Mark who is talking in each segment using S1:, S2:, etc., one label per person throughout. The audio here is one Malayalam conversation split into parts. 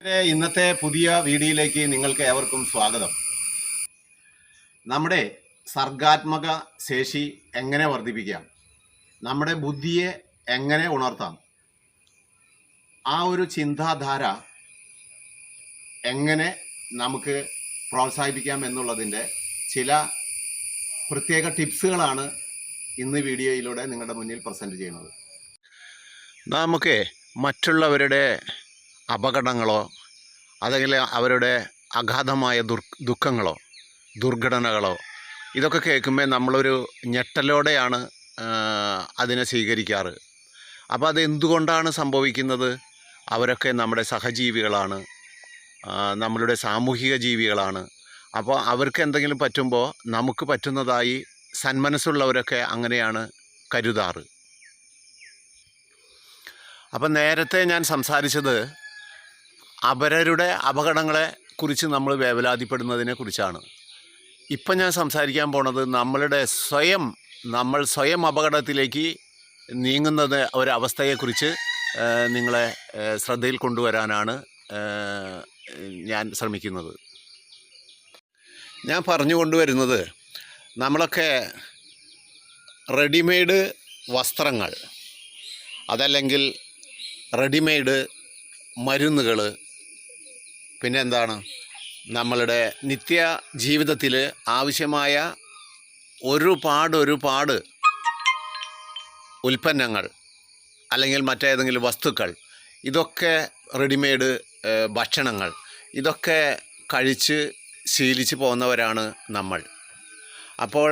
S1: ഇന്നത്തെ പുതിയ വീഡിയോയിലേക്ക് നിങ്ങൾക്ക് ഏവർക്കും സ്വാഗതം. നമ്മുടെ സർഗാത്മക ശേഷി എങ്ങനെ വർദ്ധിപ്പിക്കാം? നമ്മുടെ ബുദ്ധിയെ എങ്ങനെ ഉണർത്താം? ആ ഒരു ചിന്താധാര എങ്ങനെ നമുക്ക് പ്രോത്സാഹിപ്പിക്കാം എന്നുള്ളതിന്റെ ചില പ്രത്യേക ടിപ്സുകളാണ് ഇന്ന് വീഡിയോയിലൂടെ നിങ്ങളുടെ മുന്നിൽ പ്രസന്റ് ചെയ്യുന്നത്. നമുക്ക് മറ്റുള്ളവരുടെ അപകടങ്ങളോ അല്ലെങ്കിൽ അവരുടെ അഗാധമായ ദുർ ദുഃഖങ്ങളോ ദുർഘടനകളോ ഇതൊക്കെ കേൾക്കുമ്പോൾ നമ്മളൊരു ഞെട്ടലോടെയാണ് അതിനെ സ്വീകരിക്കാറ്. അപ്പോൾ അത് എന്തുകൊണ്ടാണ് സംഭവിക്കുന്നത്? അവരൊക്കെ നമ്മുടെ സഹജീവികളാണ് നമ്മളുടെ സാമൂഹിക ജീവികളാണ്. അപ്പോൾ അവർക്ക് എന്തെങ്കിലും പറ്റുമ്പോൾ നമുക്ക് പറ്റുന്നതായി സന്മനസ്സുള്ളവരൊക്കെ അങ്ങനെയാണ് കരുതാറ്. അപ്പം നേരത്തെ ഞാൻ സംസാരിച്ചത് അപരരുടെ അപകടങ്ങളെ കുറിച്ച് നമ്മൾ വേവലാതിപ്പെടുന്നതിനെ കുറിച്ചാണ്. ഇപ്പം ഞാൻ സംസാരിക്കാൻ പോണത് നമ്മളുടെ സ്വയം നമ്മൾ സ്വയം അപകടത്തിലേക്ക് നീങ്ങുന്നത് ഒരവസ്ഥയെക്കുറിച്ച് നിങ്ങളെ ശ്രദ്ധയിൽ കൊണ്ടുവരാനാണ് ഞാൻ ശ്രമിക്കുന്നത്. ഞാൻ പറഞ്ഞു കൊണ്ടുവരുന്നത് നമ്മളൊക്കെ റെഡിമെയ്ഡ് വസ്ത്രങ്ങൾ അതല്ലെങ്കിൽ റെഡിമെയ്ഡ് മരുന്നുകൾ പിന്നെ എന്താണ് നമ്മളുടെ നിത്യ ജീവിതത്തിൽ ആവശ്യമായ ഒരുപാട് ഒരുപാട് ഉൽപ്പന്നങ്ങൾ അല്ലെങ്കിൽ മറ്റേതെങ്കിലും വസ്തുക്കൾ ഇതൊക്കെ റെഡിമെയ്ഡ് ഭക്ഷണങ്ങൾ ഇതൊക്കെ കഴിച്ച് ശീലിച്ച് പോകുന്നവരാണ് നമ്മൾ. അപ്പോൾ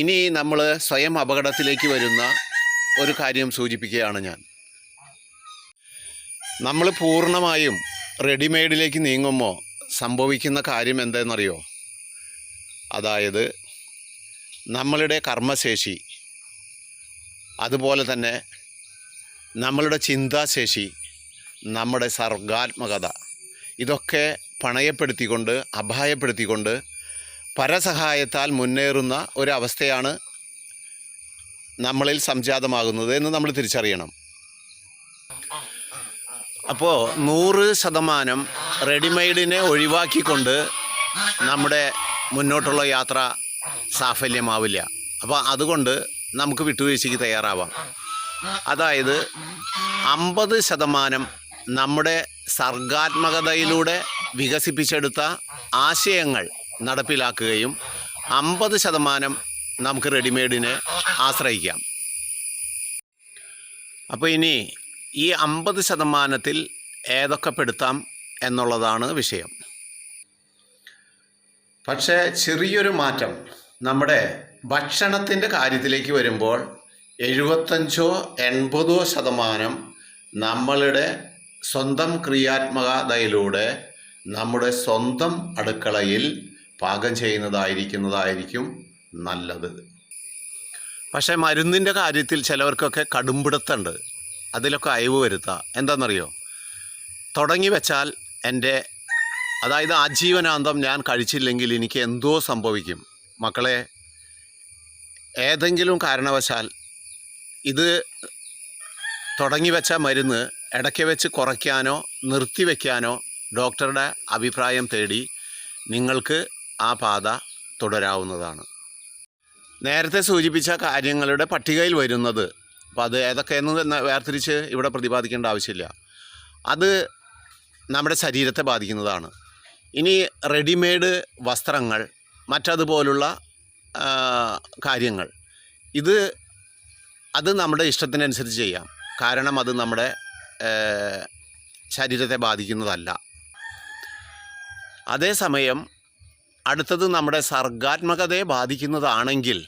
S1: ഇനി നമ്മൾ സ്വയം അപകടത്തിലേക്ക് വരുന്ന ഒരു കാര്യം സൂചിപ്പിക്കുകയാണ് ഞാൻ. നമ്മൾ പൂർണമായും റെഡിമെയ്ഡിലേക്ക് നീങ്ങുമ്പോൾ സംഭവിക്കുന്ന കാര്യം എന്തെന്നറിയോ അതായത് നമ്മളുടെ കർമ്മശേഷി അതുപോലെ തന്നെ നമ്മളുടെ ചിന്താശേഷി നമ്മുടെ സർഗാത്മകത ഇതൊക്കെ പണയപ്പെടുത്തിക്കൊണ്ട് അപായപ്പെടുത്തിക്കൊണ്ട് പരസഹായത്താൽ മുന്നേറുന്ന ഒരവസ്ഥയാണ് നമ്മളിൽ സംജാതമാകുന്നത് എന്ന് നമ്മൾ തിരിച്ചറിയണം. അപ്പോൾ നൂറ് ശതമാനം റെഡിമെയ്ഡിനെ ഒഴിവാക്കിക്കൊണ്ട് നമ്മുടെ മുന്നോട്ടുള്ള യാത്ര സാഫല്യമാവില്ല. അപ്പോൾ അതുകൊണ്ട് നമുക്ക് വിട്ടുവീഴ്ചയ്ക്ക് തയ്യാറാവാം. അതായത് അമ്പത് ശതമാനം നമ്മുടെ സർഗാത്മകതയിലൂടെ വികസിപ്പിച്ചെടുത്ത ആശയങ്ങൾ നടപ്പിലാക്കുകയും അമ്പത് ശതമാനം നമുക്ക് റെഡിമെയ്ഡിനെ ആശ്രയിക്കാം. അപ്പോൾ ഇനി ഈ അമ്പത് ശതമാനത്തിൽ ഏതൊക്കെ പെടുത്താം എന്നുള്ളതാണ് വിഷയം. പക്ഷേ ചെറിയൊരു മാറ്റം നമ്മുടെ ഭക്ഷണത്തിന്റെ കാര്യത്തിലേക്ക് വരുമ്പോൾ എഴുപത്തഞ്ചോ എൺപതോ ശതമാനം നമ്മളുടെ സ്വന്തം ക്രിയാത്മകതയിലൂടെ നമ്മുടെ സ്വന്തം അടുക്കളയിൽ പാകം ചെയ്യുന്നതായിരിക്കുന്നതായിരിക്കും നല്ലത്. പക്ഷേ മരുന്നിന്റെ കാര്യത്തിൽ ചിലവർക്കൊക്കെ കടുംപിടുത്തുണ്ട് അതിലൊക്കെ അയവ് വരുത്തുക എന്താണെന്നറിയോ തുടങ്ങി വെച്ചാൽ എന്റെ അതായത് ആജീവനാന്തം ഞാൻ കഴിച്ചില്ലെങ്കിൽ എനിക്ക് എന്തോ സംഭവിക്കും. മക്കളെ ഏതെങ്കിലും കാരണവശാൽ ഇത് തുടങ്ങി വെച്ച മരുന്ന് ഇടയ്ക്ക് വെച്ച് കുറയ്ക്കാനോ നിർത്തിവെക്കാനോ ഡോക്ടറുടെ അഭിപ്രായം തേടി നിങ്ങൾക്ക് ആ പാത തുടരാവുന്നതാണ്. നേരത്തെ സൂചിപ്പിച്ച കാര്യങ്ങളുടെ പട്ടികയിൽ വരുന്നത് അപ്പോൾ അത് ഏതൊക്കെയെന്ന് വേർതിരിച്ച് ഇവിടെ പ്രതിപാദിക്കേണ്ട ആവശ്യമില്ല. അത് നമ്മുടെ ശരീരത്തെ ബാധിക്കുന്നതാണ്. ഇനി റെഡിമെയ്ഡ് വസ്ത്രങ്ങൾ മറ്റതുപോലുള്ള കാര്യങ്ങൾ. ഇത് അത് നമ്മുടെ ഇഷ്ടത്തിനനുസരിച്ച് ചെയ്യാം. കാരണം അത് നമ്മുടെ ശരീരത്തെ ബാധിക്കുന്നതല്ല. അതേസമയം അടുത്തത് നമ്മുടെ സർഗാത്മകതയെ ബാധിക്കുന്നതാണെങ്കിൽ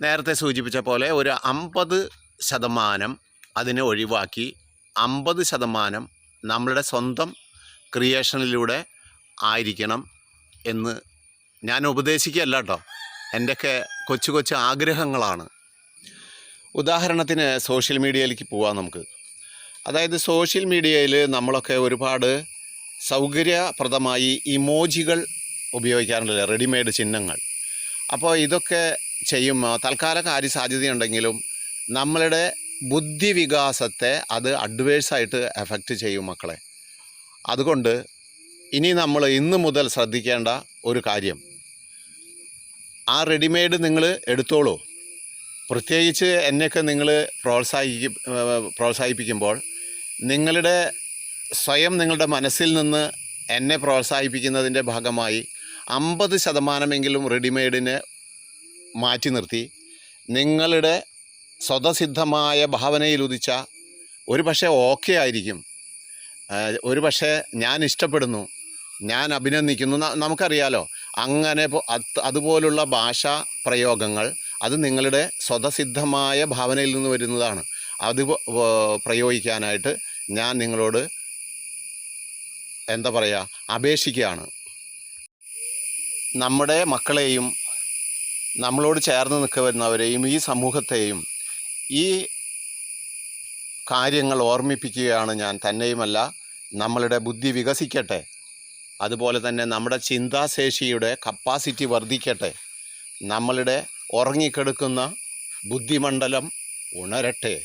S1: നേരത്തെ സൂചിപ്പിച്ച പോലെ ഒരു അമ്പത് ശതമാനം അതിനെ ഒഴിവാക്കി അമ്പത് ശതമാനം നമ്മളുടെ സ്വന്തം ക്രിയേഷനിലൂടെ ആയിരിക്കണം എന്ന് ഞാൻ ഉപദേശിക്കുകയല്ല കേട്ടോ. എന്റെയൊക്കെ കൊച്ചു കൊച്ചു ആഗ്രഹങ്ങളാണ്. ഉദാഹരണത്തിന് സോഷ്യൽ മീഡിയയിലേക്ക് പോവാം നമുക്ക്. അതായത് സോഷ്യൽ മീഡിയയിൽ നമ്മളൊക്കെ ഒരുപാട് സൗകര്യപ്രദമായി ഇമോജികൾ ഉപയോഗിക്കാറുണ്ടല്ലോ? റെഡിമെയ്ഡ് ചിഹ്നങ്ങൾ. അപ്പോൾ ഇതൊക്കെ ചെയ്യുമ്പോൾ തൽക്കാല കാര്യസാധ്യതയുണ്ടെങ്കിലും നമ്മളുടെ ബുദ്ധി വികാസത്തെ അത് അഡ്വേഴ്സായിട്ട് എഫക്റ്റ് ചെയ്യും മക്കളെ. അതുകൊണ്ട് ഇനി നമ്മൾ ഇന്ന് മുതൽ ശ്രദ്ധിക്കേണ്ട ഒരു കാര്യം. ആ റെഡിമെയ്ഡ് നിങ്ങൾ എടുത്തോളൂ. പ്രത്യേകിച്ച് എന്നെയൊക്കെ നിങ്ങൾ പ്രോത്സാഹിപ്പി പ്രോത്സാഹിപ്പിക്കുമ്പോൾ നിങ്ങളുടെ സ്വയം നിങ്ങളുടെ മനസ്സിൽ നിന്ന് എന്നെ പ്രോത്സാഹിപ്പിക്കുന്നതിന്റെ ഭാഗമായി അമ്പത് ശതമാനമെങ്കിലും റെഡിമെയ്ഡിനെ മാറ്റി നിർത്തി. നിങ്ങളുടെ സ്വതസിദ്ധമായ ഭാവനയിൽ ഉദിച്ച ഒരു പക്ഷേ ഓക്കെ ആയിരിക്കും. ഒരു പക്ഷേ ഞാൻ ഇഷ്ടപ്പെടുന്നു. ഞാൻ അഭിനന്ദിക്കുന്നു. നമുക്കറിയാലോ അങ്ങനെ അതുപോലുള്ള ഭാഷാ പ്രയോഗങ്ങൾ അത് നിങ്ങളുടെ സ്വതസിദ്ധമായ ഭാവനയിൽ നിന്ന് വരുന്നതാണ്. അത് പ്രയോഗിക്കാനായിട്ട് ഞാൻ നിങ്ങളോട് എന്താ പറയുക അപേക്ഷിക്കുകയാണ്. നമ്മുടെ മക്കളെയും നമ്മളോട് ചേർന്ന് നിൽക്കുന്നവരെയും ഈ സമൂഹത്തെയും ഈ കാര്യങ്ങൾ ഓർമ്മിപ്പിക്കുകയാണ് ഞാൻ തന്നെയുമല്ല നമ്മളുടെ ബുദ്ധി വികസിക്കട്ടെ. അതുപോലെ തന്നെ നമ്മുടെ ചിന്താശേഷിയുടെ കപ്പാസിറ്റി വർദ്ധിക്കട്ടെ. നമ്മളുടെ ഉറങ്ങിക്കെടുക്കുന്ന ബുദ്ധിമണ്ഡലം ഉണരട്ടെ.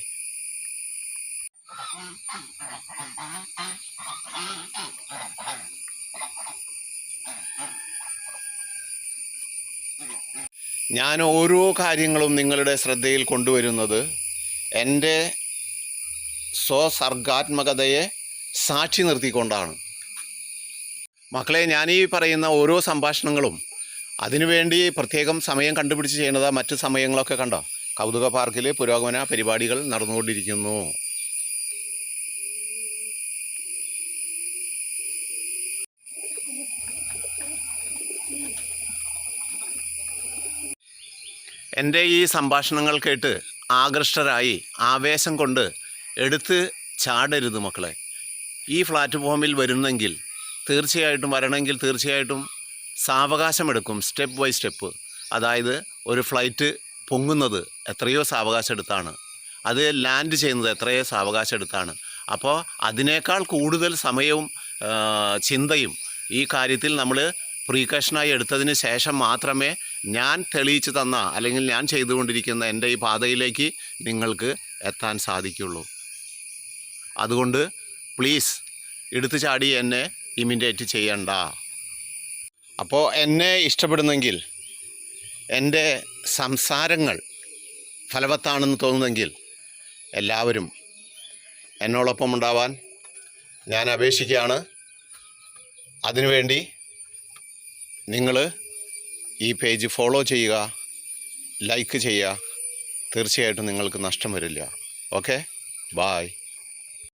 S1: ഞാൻ ഓരോ കാര്യങ്ങളും നിങ്ങളുടെ ശ്രദ്ധയിൽ കൊണ്ടുവരുന്നത് എന്റെ സ്വസർഗാത്മകതയെ സാക്ഷി നിർത്തിക്കൊണ്ടാണ്. മക്കളെ ഞാൻ ഈ പറയുന്ന ഓരോ സംഭാഷണങ്ങളും അതിനുവേണ്ടി പ്രത്യേകം സമയം കണ്ടുപിടിച്ച് ചെയ്യുന്നത് മറ്റ് സമയങ്ങളൊക്കെ കണ്ടോ? കൗതുക പാർക്കിൽ പുരോഗമന പരിപാടികൾ നടന്നുകൊണ്ടിരിക്കുന്നു. എന്റെ ഈ സംഭാഷണങ്ങൾ കേട്ട് ആകൃഷ്ടരായി ആവേശം കൊണ്ട് എടുത്ത് ചാടരുത് മക്കളെ. ഈ പ്ലാറ്റ്ഫോമിൽ വരുന്നെങ്കിൽ തീർച്ചയായിട്ടും വരണമെങ്കിൽ തീർച്ചയായിട്ടും സാവകാശമെടുക്കും സ്റ്റെപ്പ് ബൈ സ്റ്റെപ്പ്. അതായത് ഒരു ഫ്ലൈറ്റ് പൊങ്ങുന്നത് എത്രയോ സാവകാശം എടുത്താണ് അത് ലാൻഡ് ചെയ്യുന്നത് എത്രയോ സാവകാശം എടുത്താണ് അപ്പോൾ അതിനേക്കാൾ കൂടുതൽ സമയവും ചിന്തയും ഈ കാര്യത്തിൽ നമ്മൾ പ്രീകഷനായി എടുത്തതിന് ശേഷം മാത്രമേ ഞാൻ തെളിയിച്ചു തന്ന അല്ലെങ്കിൽ ഞാൻ ചെയ്തുകൊണ്ടിരിക്കുന്ന എന്റെ ഈ പാതയിലേക്ക് നിങ്ങൾക്ക് എത്താൻ സാധിക്കുള്ളൂ. അതുകൊണ്ട് പ്ലീസ് എടുത്തു ചാടി എന്നെ ഇമിറ്റേറ്റ് ചെയ്യണ്ട. അപ്പോൾ എന്നെ ഇഷ്ടപ്പെടുന്നെങ്കിൽ എന്റെ സംസാരങ്ങൾ ഫലവത്താണെന്ന് തോന്നുന്നെങ്കിൽ എല്ലാവരും എന്നോടൊപ്പം ഉണ്ടാവാൻ ഞാൻ അപേക്ഷിക്കുകയാണ്. അതിനുവേണ്ടി നിങ്ങൾ ഈ പേജ് ഫോളോ ചെയ്യുക ലൈക്ക് ചെയ്യുക തീർച്ചയായിട്ടും നിങ്ങൾക്ക് നഷ്ടം വരില്ല. ഓക്കെ? ബായ്